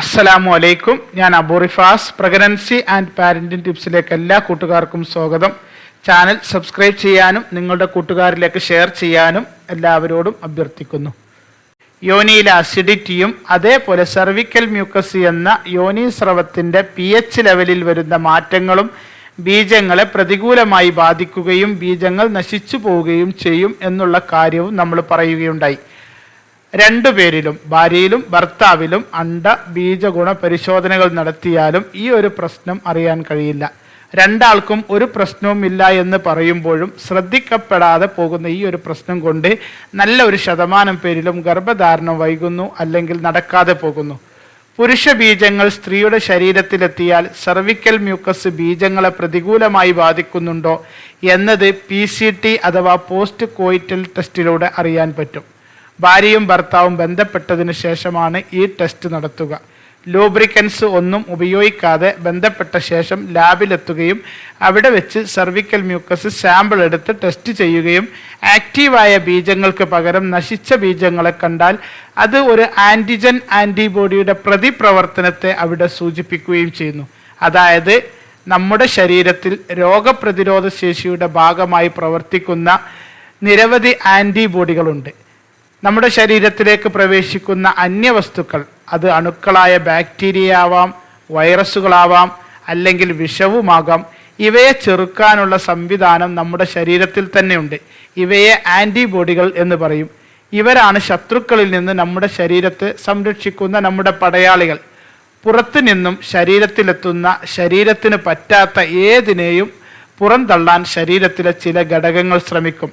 അസ്സലാമു അലൈക്കും. ഞാൻ അബൂറിഫാസ് പ്രഗ്നൻസി ആൻഡ് പാരന്റിംഗ് ടിപ്സിലേക്ക് എല്ലാ കൂട്ടുകാർക്കും സ്വാഗതം. ചാനൽ സബ്സ്ക്രൈബ് ചെയ്യാനും നിങ്ങളുടെ കൂട്ടുകാരിലേക്ക് ഷെയർ ചെയ്യാനും എല്ലാവരോടും അഭ്യർത്ഥിക്കുന്നു. യോനിയിലെ അസിഡിറ്റിയും അതേപോലെ സെർവിക്കൽ മ്യൂക്കസ് എന്ന യോനി സ്രവത്തിന്റെ പി എച്ച് ലെവലിൽ വരുന്ന മാറ്റങ്ങളും ബീജങ്ങളെ പ്രതികൂലമായി ബാധിക്കുകയും ബീജങ്ങൾ നശിച്ചു പോവുകയും ചെയ്യും എന്നുള്ള കാര്യവും നമ്മൾ പറയുകയുണ്ടായി. രണ്ടുപേരിലും ഭാര്യയിലും ഭർത്താവിലും അണ്ട ബീജഗുണ പരിശോധനകൾ നടത്തിയാലും ഈ ഒരു പ്രശ്നം അറിയാൻ കഴിയില്ല. രണ്ടാൾക്കും ഒരു പ്രശ്നവും ഇല്ല എന്ന് പറയുമ്പോഴും ശ്രദ്ധിക്കപ്പെടാതെ പോകുന്ന ഈ ഒരു പ്രശ്നം കൊണ്ട് നല്ല ഒരു ശതമാനം പേരിലും ഗർഭധാരണം വൈകുന്നു അല്ലെങ്കിൽ നടക്കാതെ പോകുന്നു. പുരുഷ ബീജങ്ങൾ സ്ത്രീയുടെ ശരീരത്തിലെത്തിയാൽ സെർവിക്കൽ മ്യൂക്കസ് ബീജങ്ങളെ പ്രതികൂലമായി ബാധിക്കുന്നുണ്ടോ എന്നത് പി അഥവാ പോസ്റ്റ് കോയിറ്റൽ ടെസ്റ്റിലൂടെ അറിയാൻ പറ്റും. ഭാര്യയും ഭർത്താവും ബന്ധപ്പെട്ടതിന് ശേഷമാണ് ഈ ടെസ്റ്റ് നടത്തുക. ലൂബ്രിക്കൻസ് ഒന്നും ഉപയോഗിക്കാതെ ബന്ധപ്പെട്ട ശേഷം ലാബിലെത്തുകയും അവിടെ വെച്ച് സർവിക്കൽ മ്യൂക്കസ് സാമ്പിൾ എടുത്ത് ടെസ്റ്റ് ചെയ്യുകയും ആക്റ്റീവായ ബീജങ്ങൾക്ക് പകരം നശിച്ച ബീജങ്ങളെ കണ്ടാൽ അത് ഒരു ആന്റിജൻ ആന്റിബോഡിയുടെ പ്രതിപ്രവർത്തനത്തെ അവിടെ സൂചിപ്പിക്കുകയും ചെയ്യുന്നു. അതായത് നമ്മുടെ ശരീരത്തിൽ രോഗപ്രതിരോധ ശേഷിയുടെ ഭാഗമായി പ്രവർത്തിക്കുന്ന നിരവധി ആന്റിബോഡികളുണ്ട് നമ്മുടെ ശരീരത്തിലേക്ക് പ്രവേശിക്കുന്ന അന്യവസ്തുക്കൾ അത് അണുക്കളായ ബാക്ടീരിയ ആവാം വൈറസുകളാവാം അല്ലെങ്കിൽ വിഷവുമാകാം ഇവയെ ചെറുക്കാനുള്ള സംവിധാനം നമ്മുടെ ശരീരത്തിൽ തന്നെയുണ്ട്. ഇവയെ ആന്റിബോഡികൾ എന്ന് പറയും. ഇവരാണ് ശത്രുക്കളിൽ നിന്ന് നമ്മുടെ ശരീരത്തെ സംരക്ഷിക്കുന്ന നമ്മുടെ പടയാളികൾ. പുറത്തു നിന്നും ശരീരത്തിലെത്തുന്ന ശരീരത്തിന് പറ്റാത്ത ഏതിനെയും പുറന്തള്ളാൻ ശരീരത്തിലെ ചില ഘടകങ്ങൾ ശ്രമിക്കും.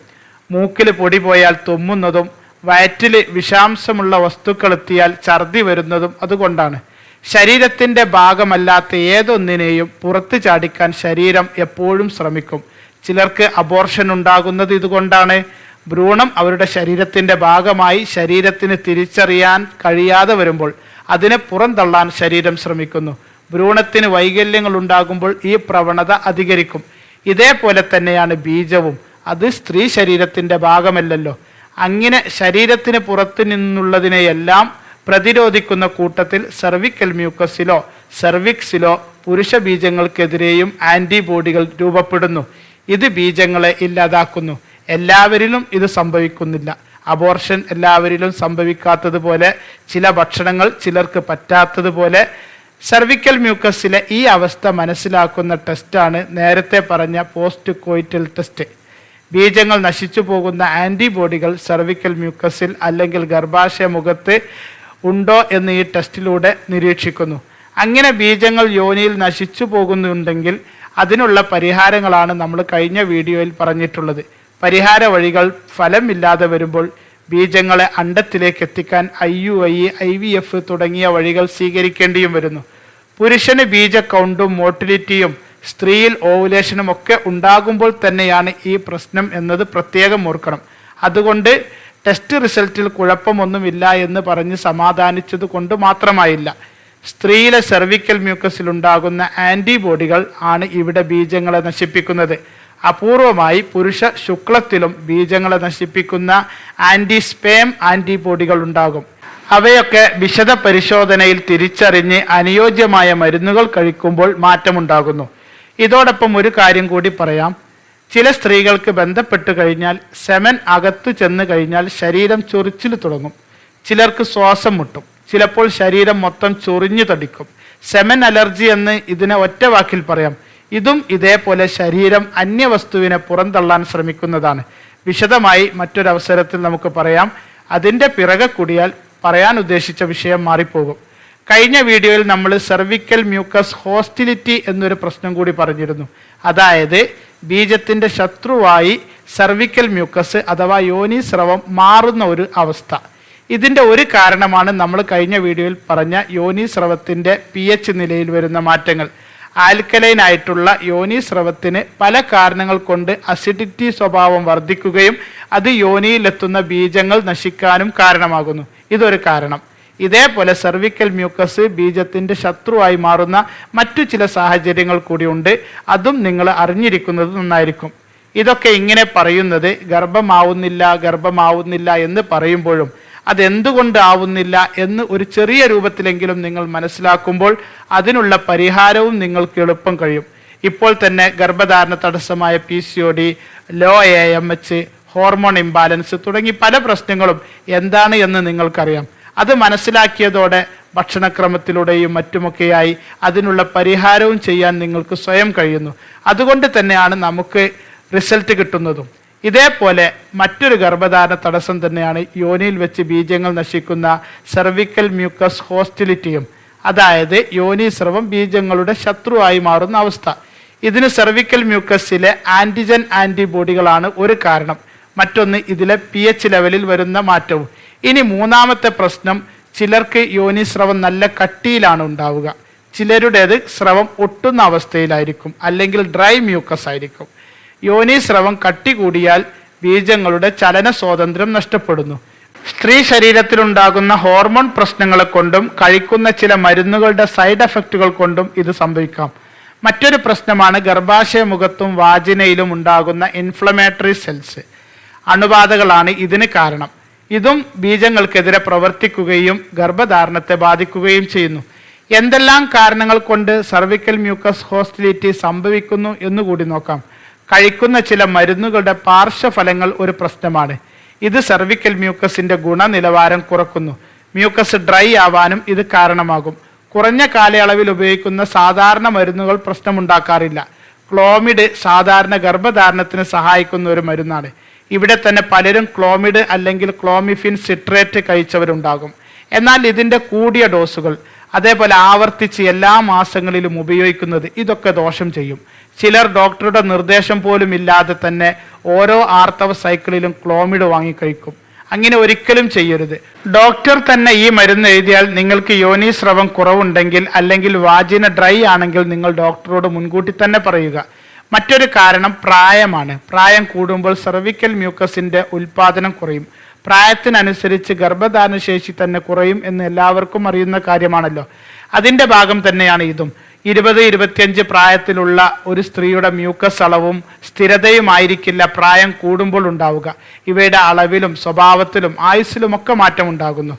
മൂക്കിൽ പൊടി പോയാൽ തുമ്മുന്നതും വയറ്റിൽ വിഷാംശമുള്ള വസ്തുക്കൾ എത്തിയാൽ ഛർദി വരുന്നതും അതുകൊണ്ടാണ്. ശരീരത്തിന്റെ ഭാഗമല്ലാത്ത ഏതൊന്നിനെയും പുറത്തു ചാടിക്കാൻ ശരീരം എപ്പോഴും ശ്രമിക്കും. ചിലർക്ക് അബോർഷൻ ഉണ്ടാകുന്നത് ഇതുകൊണ്ടാണ്. ഭ്രൂണം അവരുടെ ശരീരത്തിന്റെ ഭാഗമായി ശരീരത്തിന് തിരിച്ചറിയാൻ കഴിയാതെ വരുമ്പോൾ അതിനെ പുറന്തള്ളാൻ ശരീരം ശ്രമിക്കുന്നു. ഭ്രൂണത്തിന് വൈകല്യങ്ങൾ ഉണ്ടാകുമ്പോൾ ഈ പ്രവണത അധികരിക്കും. ഇതേപോലെ തന്നെയാണ് ബീജവും. അത് സ്ത്രീ ശരീരത്തിന്റെ ഭാഗമല്ലല്ലോ. അങ്ങനെ ശരീരത്തിന് പുറത്തു നിന്നുള്ളതിനെയെല്ലാം പ്രതിരോധിക്കുന്ന കൂട്ടത്തിൽ സെർവിക്കൽ മ്യൂക്കസിലോ സെർവിക്സിലോ പുരുഷ ബീജങ്ങൾക്കെതിരെയും ആന്റിബോഡികൾ രൂപപ്പെടുന്നു. ഇത് ബീജങ്ങളെ ഇല്ലാതാക്കുന്നു. എല്ലാവരിലും ഇത് സംഭവിക്കുന്നില്ല. അബോർഷൻ എല്ലാവരിലും സംഭവിക്കാത്തതുപോലെ ചില ഭക്ഷണങ്ങൾ ചിലർക്ക് പറ്റാത്തതുപോലെ സെർവിക്കൽ മ്യൂക്കസിലെ ഈ അവസ്ഥ മനസ്സിലാക്കുന്ന ടെസ്റ്റാണ് നേരത്തെ പറഞ്ഞ പോസ്റ്റ് കോയിറ്റൽ ടെസ്റ്റ് ബീജങ്ങൾ നശിച്ചു പോകുന്ന ആന്റിബോഡികൾ സെർവിക്കൽ മ്യൂക്കസിൽ അല്ലെങ്കിൽ ഗർഭാശയ മുഖത്ത് ഉണ്ടോ എന്ന് ഈ ടെസ്റ്റിലൂടെ നിരീക്ഷിക്കുന്നു. അങ്ങനെ ബീജങ്ങൾ യോനിയിൽ നശിച്ചു പോകുന്നുണ്ടെങ്കിൽ അതിനുള്ള പരിഹാരങ്ങളാണ് നമ്മൾ കഴിഞ്ഞ വീഡിയോയിൽ പറഞ്ഞിട്ടുള്ളത്. പരിഹാര വഴികൾ ഫലമില്ലാതെ വരുമ്പോൾ ബീജങ്ങളെ അണ്ടത്തിലേക്ക് എത്തിക്കാൻ I U I I V F തുടങ്ങിയ വഴികൾ സ്വീകരിക്കേണ്ടിയും വരുന്നു. പുരുഷന് ബീജ കൗണ്ടും മോട്ടിലിറ്റിയും സ്ത്രീയിൽ ഓവുലേഷനും ഒക്കെ ഉണ്ടാകുമ്പോൾ തന്നെയാണ് ഈ പ്രശ്നം എന്നത് പ്രത്യേകം ഓർക്കണം. അതുകൊണ്ട് ടെസ്റ്റ് റിസൾട്ടിൽ കുഴപ്പമൊന്നുമില്ല എന്ന് പറഞ്ഞ് സമാധാനിച്ചത് കൊണ്ട് മാത്രമായില്ല. സ്ത്രീയിലെ സെർവിക്കൽ മ്യൂക്കസിൽ ഉണ്ടാകുന്ന ആന്റിബോഡികൾ ആണ് ഇവിടെ ബീജങ്ങളെ നശിപ്പിക്കുന്നത്. അപൂർവമായി പുരുഷ ശുക്ലത്തിലും ബീജങ്ങളെ നശിപ്പിക്കുന്ന ആന്റിസ്പേം ആന്റിബോഡികൾ ഉണ്ടാകും. അവയൊക്കെ വിശദ പരിശോധനയിൽ തിരിച്ചറിഞ്ഞ് അനുയോജ്യമായ മരുന്നുകൾ കഴിക്കുമ്പോൾ മാറ്റമുണ്ടാകുന്നു. ഇതോടൊപ്പം ഒരു കാര്യം കൂടി പറയാം. ചില സ്ത്രീകൾക്ക് ബന്ധപ്പെട്ട് കഴിഞ്ഞാൽ സെമൻ അകത്തു ചെന്ന് കഴിഞ്ഞാൽ ശരീരം ചൊറിച്ചിൽ തുടങ്ങും. ചിലർക്ക് ശ്വാസം മുട്ടും. ചിലപ്പോൾ ശരീരം മൊത്തം ചൊറിഞ്ഞു തടിക്കും. സെമൻ അലർജി എന്ന് ഇതിനെ ഒറ്റ വാക്കിൽ പറയാം. ഇതും ഇതേപോലെ ശരീരം അന്യവസ്തുവിനെ പുറന്തള്ളാൻ ശ്രമിക്കുന്നതാണ്. വിശദമായി മറ്റൊരവസരത്തിൽ നമുക്ക് പറയാം. അതിന്റെ പിറകെ കൂടിയാൽ പറയാൻ ഉദ്ദേശിച്ച വിഷയം മാറിപ്പോകും. കഴിഞ്ഞ വീഡിയോയിൽ നമ്മൾ സെർവിക്കൽ മ്യൂക്കസ് ഹോസ്റ്റിലിറ്റി എന്നൊരു പ്രശ്നം കൂടി പറഞ്ഞിരുന്നു. അതായത് ബീജത്തിന്റെ ശത്രുവായി സെർവിക്കൽ മ്യൂക്കസ് അഥവാ യോനി സ്രവം മാറുന്ന ഒരു അവസ്ഥ. ഇതിന്റെ ഒരു കാരണമാണ് നമ്മൾ കഴിഞ്ഞ വീഡിയോയിൽ പറഞ്ഞ യോനി സ്രവത്തിന്റെ പി എച്ച് നിലയിൽ വരുന്ന മാറ്റങ്ങൾ. ആൽക്കലൈൻ ആയിട്ടുള്ള യോനി സ്രവത്തിന് പല കാരണങ്ങൾ കൊണ്ട് അസിഡിറ്റി സ്വഭാവം വർദ്ധിക്കുകയും അത് യോനിയിലെത്തുന്ന ബീജങ്ങൾ നശിക്കാനും കാരണമാകുന്നു. ഇതൊരു കാരണം. ഇതേപോലെ സെർവിക്കൽ മ്യൂക്കസ് ബീജത്തിന്റെ ശത്രുവായി മാറുന്ന മറ്റു ചില സാഹചര്യങ്ങൾ കൂടിയുണ്ട്. അതും നിങ്ങൾ അറിഞ്ഞിരിക്കുന്നത് നന്നായിരിക്കും. ഇതൊക്കെ ഇങ്ങനെ പറയുന്നത് ഗർഭമാവുന്നില്ല ഗർഭമാവുന്നില്ല എന്ന് പറയുമ്പോഴും അതെന്തുകൊണ്ട് ആവുന്നില്ല എന്ന് ഒരു ചെറിയ രൂപത്തിലെങ്കിലും നിങ്ങൾ മനസ്സിലാക്കുമ്പോൾ അതിനുള്ള പരിഹാരവും നിങ്ങൾക്ക് എളുപ്പം കഴിയും. ഇപ്പോൾ തന്നെ ഗർഭധാരണ തടസ്സമായ P C O D low A M H hormone imbalance തുടങ്ങി പല പ്രശ്നങ്ങളും എന്താണ് എന്ന് നിങ്ങൾക്കറിയാം. അത് മനസ്സിലാക്കിയതോടെ ഭക്ഷണക്രമത്തിലൂടെയും മറ്റുമൊക്കെയായി അതിനുള്ള പരിഹാരവും ചെയ്യാൻ നിങ്ങൾക്ക് സ്വയം കഴിയുന്നു. അതുകൊണ്ട് തന്നെയാണ് നമുക്ക് റിസൾട്ട് കിട്ടുന്നതും. ഇതേപോലെ മറ്റൊരു ഗർഭധാരണ തടസ്സം തന്നെയാണ് യോനിയിൽ വെച്ച് ബീജങ്ങൾ നശിക്കുന്ന സെർവിക്കൽ മ്യൂക്കസ് ഹോസ്റ്റിലിറ്റിയും അതായത് യോനി സ്രവം ബീജങ്ങളുടെ ശത്രുവായി മാറുന്ന അവസ്ഥ. ഇതിന് സെർവിക്കൽ മ്യൂക്കസിലെ ആന്റിജൻ ആന്റിബോഡികളാണ് ഒരു കാരണം. മറ്റൊന്ന് ഇതിലെ പി ലെവലിൽ വരുന്ന മാറ്റവും. ഇനി മൂന്നാമത്തെ പ്രശ്നം ചിലർക്ക് യോനി സ്രവം നല്ല കട്ടിയിലാണ് ഉണ്ടാവുക. ചിലരുടേത് സ്രവം ഒട്ടുന്ന അവസ്ഥയിലായിരിക്കും അല്ലെങ്കിൽ ഡ്രൈ മ്യൂക്കസ് ആയിരിക്കും. യോനി സ്രവം കട്ടി കൂടിയാൽ ബീജങ്ങളുടെ ചലന സ്വാതന്ത്ര്യം നഷ്ടപ്പെടുന്നു. സ്ത്രീ ശരീരത്തിലുണ്ടാകുന്ന ഹോർമോൺ പ്രശ്നങ്ങളെ കൊണ്ടും കഴിക്കുന്ന ചില മരുന്നുകളുടെ സൈഡ് എഫക്റ്റുകൾ കൊണ്ടും ഇത് സംഭവിക്കാം. മറ്റൊരു പ്രശ്നമാണ് ഗർഭാശയ മുഖത്തും വാജിനയിലും ഉണ്ടാകുന്ന ഇൻഫ്ലമേറ്ററി സെൽസ്. അണുബാധകളാണ് ഇതിന് കാരണം. ഇതും ബീജങ്ങൾക്കെതിരെ പ്രവർത്തിക്കുകയും ഗർഭധാരണത്തെ ബാധിക്കുകയും ചെയ്യുന്നു. എന്തെല്ലാം കാരണങ്ങൾ കൊണ്ട് സർവിക്കൽ മ്യൂക്കസ് ഹോസ്റ്റിലിറ്റി സംഭവിക്കുന്നു എന്നുകൂടി നോക്കാം. കഴിക്കുന്ന ചില മരുന്നുകളുടെ പാർശ്വഫലങ്ങൾ ഒരു പ്രശ്നമാണ്. ഇത് സർവിക്കൽ മ്യൂക്കസിന്റെ ഗുണനിലവാരം കുറക്കുന്നു. മ്യൂക്കസ് ഡ്രൈ ആവാനും ഇത് കാരണമാകും. കുറഞ്ഞ കാലയളവിൽ ഉപയോഗിക്കുന്ന സാധാരണ മരുന്നുകൾ പ്രശ്നമുണ്ടാക്കാറില്ല. ക്ലോമിഡ് സാധാരണ ഗർഭധാരണത്തിന് സഹായിക്കുന്ന ഒരു മരുന്നാണ്. ഇവിടെ തന്നെ പലരും ക്ലോമിഡ് അല്ലെങ്കിൽ ക്ലോമിഫിൻ സിട്രേറ്റ് കഴിച്ചവരുണ്ടാകും. എന്നാൽ ഇതിന്റെ കൂടിയ ഡോസുകൾ അതേപോലെ ആവർത്തിച്ച് എല്ലാ മാസങ്ങളിലും ഉപയോഗിക്കുന്നത് ഇതൊക്കെ ദോഷം ചെയ്യും. ചിലർ ഡോക്ടറുടെ നിർദ്ദേശം പോലും ഇല്ലാതെ തന്നെ ഓരോ ആർത്തവ സൈക്കിളിലും ക്ലോമിഡ് വാങ്ങിക്കഴിക്കും അങ്ങനെ ഒരിക്കലും ചെയ്യരുത്. ഡോക്ടർ തന്നെ ഈ മരുന്ന് എഴുതിയാൽ നിങ്ങൾക്ക് യോനി സ്രവം കുറവുണ്ടെങ്കിൽ അല്ലെങ്കിൽ വാജിന ഡ്രൈ ആണെങ്കിൽ നിങ്ങൾ ഡോക്ടറോട് മുൻകൂട്ടി തന്നെ പറയുക. മറ്റൊരു കാരണം പ്രായമാണ്. പ്രായം കൂടുമ്പോൾ സെർവിക്കൽ മ്യൂക്കസിന്റെ ഉൽപാദനം കുറയും. പ്രായത്തിനനുസരിച്ച് ഗർഭധാരണ ശേഷി തന്നെ കുറയും എന്ന് എല്ലാവർക്കും അറിയുന്ന കാര്യമാണല്ലോ. അതിന്റെ ഭാഗം തന്നെയാണ് ഇതും. ഇരുപത് ഇരുപത്തിയഞ്ച് പ്രായത്തിലുള്ള ഒരു സ്ത്രീയുടെ മ്യൂക്കസ് അളവും സ്ഥിരതയുമായിരിക്കില്ല പ്രായം കൂടുമ്പോൾ ഉണ്ടാവുക. ഇവയുടെ അളവിലും സ്വഭാവത്തിലും ആയുസ്സിലുമൊക്കെ മാറ്റം ഉണ്ടാകുന്നു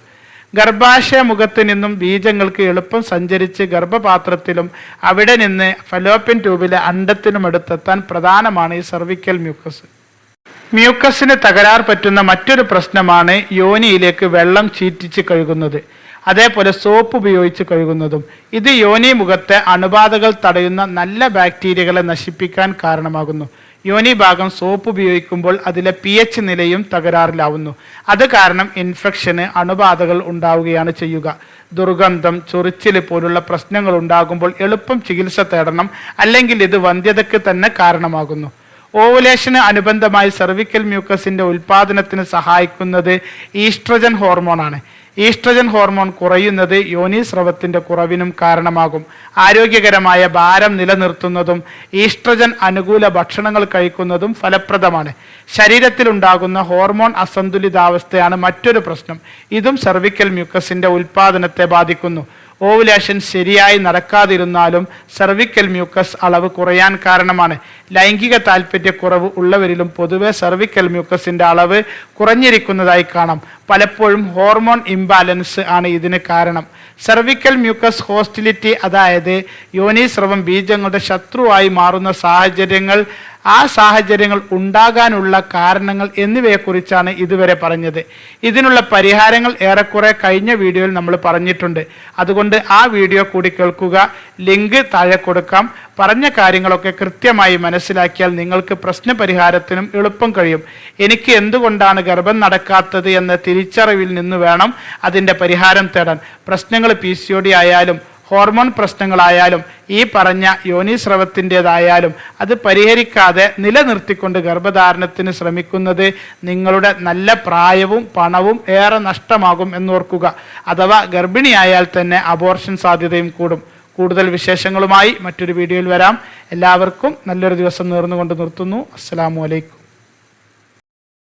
ഗർഭാശയ മുഖത്ത് നിന്നും ബീജങ്ങൾക്ക് എളുപ്പം സഞ്ചരിച്ച് ഗർഭപാത്രത്തിലും അവിടെ നിന്ന് ഫലോപ്യൻ ട്യൂബിലെ അണ്ടത്തിനും അടുത്തെത്താൻ പ്രധാനമാണ് ഈ സർവിക്കൽ മ്യൂക്കസ് മ്യൂക്കസിന് തകരാർ പറ്റുന്ന മറ്റൊരു പ്രശ്നമാണ് യോനിയിലേക്ക് വെള്ളം ചീറ്റിച്ച് കഴുകുന്നത്. അതേപോലെ സോപ്പ് ഉപയോഗിച്ച് കഴുകുന്നതും. ഇത് യോനി മുഖത്തെ അണുബാധകൾ തടയുന്ന നല്ല ബാക്ടീരിയകളെ നശിപ്പിക്കാൻ കാരണമാകുന്നു. യോനി ഭാഗം സോപ്പ് ഉപയോഗിക്കുമ്പോൾ അതിലെ പി എച്ച് നിലയും തകരാറിലാവുന്നു. അത് കാരണം ഇൻഫെക്ഷന് അണുബാധകൾ ഉണ്ടാവുകയാണ് ചെയ്യുക. ദുർഗന്ധം ചൊറിച്ചിൽ പോലുള്ള പ്രശ്നങ്ങൾ ഉണ്ടാകുമ്പോൾ എളുപ്പം ചികിത്സ തേടണം അല്ലെങ്കിൽ ഇത് വന്ധ്യതയ്ക്ക് തന്നെ കാരണമാകുന്നു. ഓവുലേഷന് അനുബന്ധമായി സെർവിക്കൽ മ്യൂക്കസിന്റെ ഉൽപാദനത്തിന് സഹായിക്കുന്നത് ഈസ്ട്രജൻ ഹോർമോണാണ്. ഈസ്ട്രജൻ ഹോർമോൺ കുറയുന്നത് യോനി സ്രവത്തിന്റെ കുറവിനും കാരണമാകും. ആരോഗ്യകരമായ ഭാരം നിലനിർത്തുന്നതും ഈസ്ട്രജൻ അനുകൂല ഭക്ഷണങ്ങൾ കഴിക്കുന്നതും ഫലപ്രദമാണ്. ശരീരത്തിലുണ്ടാകുന്ന ഹോർമോൺ അസന്തുലിതാവസ്ഥയാണ് മറ്റൊരു പ്രശ്നം. ഇതും സെർവിക്കൽ മ്യൂക്കസിന്റെ ഉൽപാദനത്തെ ബാധിക്കുന്നു. ഓവുലേഷൻ ശരിയായി നടക്കാതിരുന്നാലും സെർവിക്കൽ മ്യൂക്കസ് അളവ് കുറയാൻ കാരണമാണ്. ലൈംഗിക താല്പര്യക്കുറവ് ഉള്ളവരിലും പൊതുവെ സെർവിക്കൽ മ്യൂക്കസിന്റെ അളവ് കുറഞ്ഞിരിക്കുന്നതായി കാണാം. പലപ്പോഴും ഹോർമോൺ ഇംബാലൻസ് ആണ് ഇതിന് കാരണം. സെർവിക്കൽ മ്യൂക്കസ് ഹോസ്റ്റിലിറ്റി അതായത് യോനീസ്രവം ബീജങ്ങളുടെ ശത്രുവായി മാറുന്ന സാഹചര്യങ്ങൾ ആ സാഹചര്യങ്ങൾ ഉണ്ടാകാനുള്ള കാരണങ്ങൾ എന്നിവയെക്കുറിച്ചാണ് ഇതുവരെ പറഞ്ഞത്. ഇതിനുള്ള പരിഹാരങ്ങൾ ഏറെക്കുറെ കഴിഞ്ഞ വീഡിയോയിൽ നമ്മൾ പറഞ്ഞിട്ടുണ്ട്. അതുകൊണ്ട് ആ വീഡിയോ കൂടി കേൾക്കുക. ലിങ്ക് താഴെ കൊടുക്കാം. പറഞ്ഞ കാര്യങ്ങളൊക്കെ കൃത്യമായി മനസ്സിലാക്കിയാൽ നിങ്ങൾക്ക് പ്രശ്നപരിഹാരത്തിനും എളുപ്പം കഴിയും. എനിക്ക് എന്തുകൊണ്ടാണ് ഗർഭം നടക്കാത്തത് എന്ന തിരിച്ചറിവിൽ നിന്ന് വേണം അതിന്റെ പരിഹാരം തേടാൻ. പ്രശ്നങ്ങൾ പി ആയാലും ഹോർമോൺ പ്രശ്നങ്ങളായാലും ഈ പറഞ്ഞ യോനിസ്രവത്തിന്റെതായാലും അത് പരിഹരിക്കാതെ നിലനിർത്തിക്കൊണ്ട് ഗർഭധാരണത്തിന് ശ്രമിക്കുന്നത് നിങ്ങളുടെ നല്ല പ്രായവും പണവും ഏറെ നഷ്ടമാകും എന്നോർക്കുക. അഥവാ ഗർഭിണിയായാൽ തന്നെ അബോർഷൻ സാധ്യതയും കൂടും. കൂടുതൽ വിശേഷങ്ങളുമായി മറ്റൊരു വീഡിയോയിൽ വരാം. എല്ലാവർക്കും നല്ലൊരു ദിവസം നേർന്നുകൊണ്ട് നിർത്തുന്നു. അസ്സാം വലൈക്കും